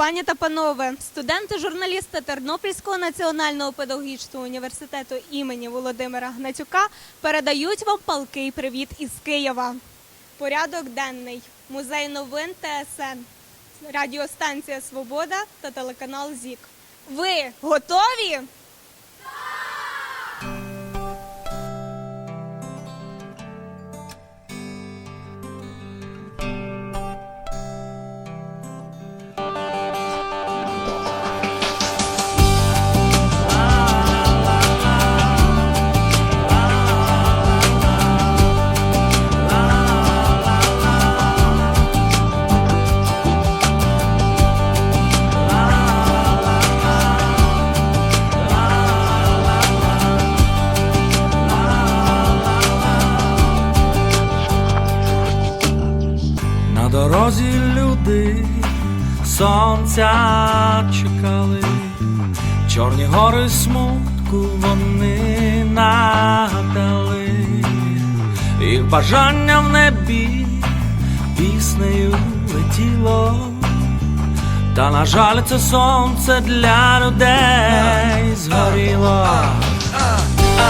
Пані та панове, студенти, журналісти Тернопільського національного педагогічного університету імені Володимира Гнатюка передають вам палкий привіт із Києва. Порядок денний, музей новин ТСН, радіостанція Свобода та телеканал ЗІК. Ви готові? Сонця чекали, чорні гори смутку вони нагадали, їх бажання в небі піснею летіло, та на жаль, це сонце для людей згоріло.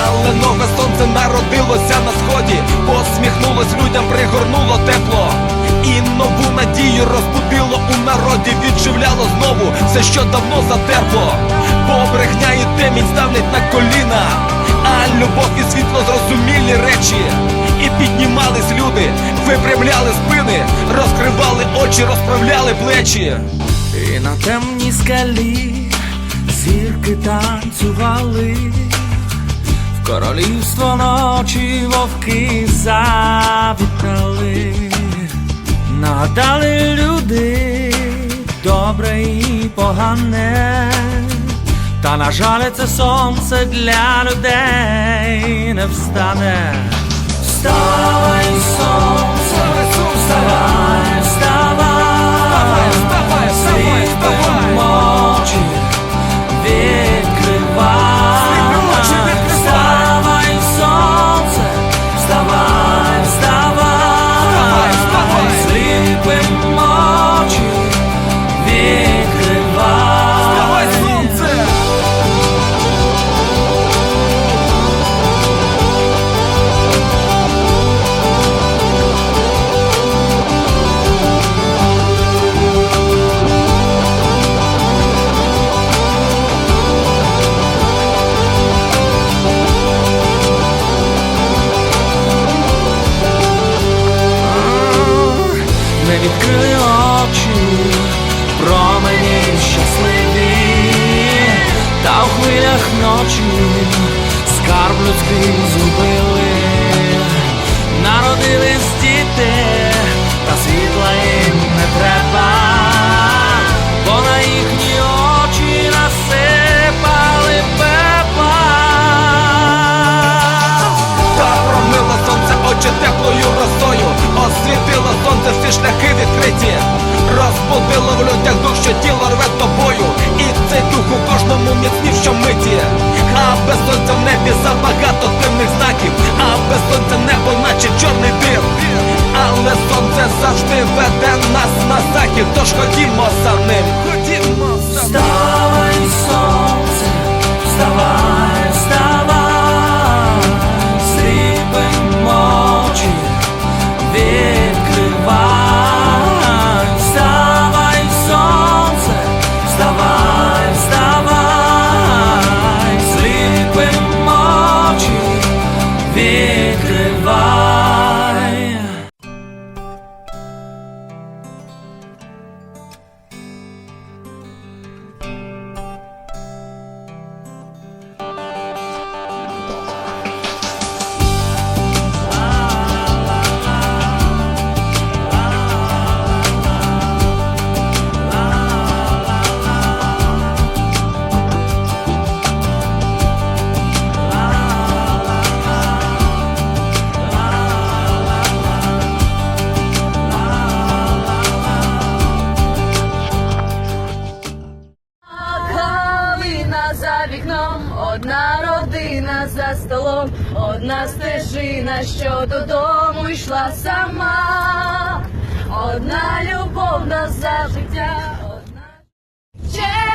Але нове сонце народилося на сході, посміхнулось людям, пригорнуло тепло. І нову надію розбудило народі, відживляло знову все, що давно затерпло. Бо брехня і темінь ставлять на коліна, а любов і світло зрозумілі речі. І піднімались люди, випрямляли спини, розкривали очі, розправляли плечі. І на темній скалі зірки танцювали, в королівство ночі вовки завітали, нагадали люди погане, та на жаль, це сонце для людей не встане. Ми відкрили очі, промені щасливі, та у хвилях ночі скарб людський зубили, розбудило в людях дух, що тіло рве тобою, і цей дух у кожному міцнів щомиті. А без сонця в вікном, одна родина за столом, одна стежина, що додому йшла сама, одна любов нас за життя, одна.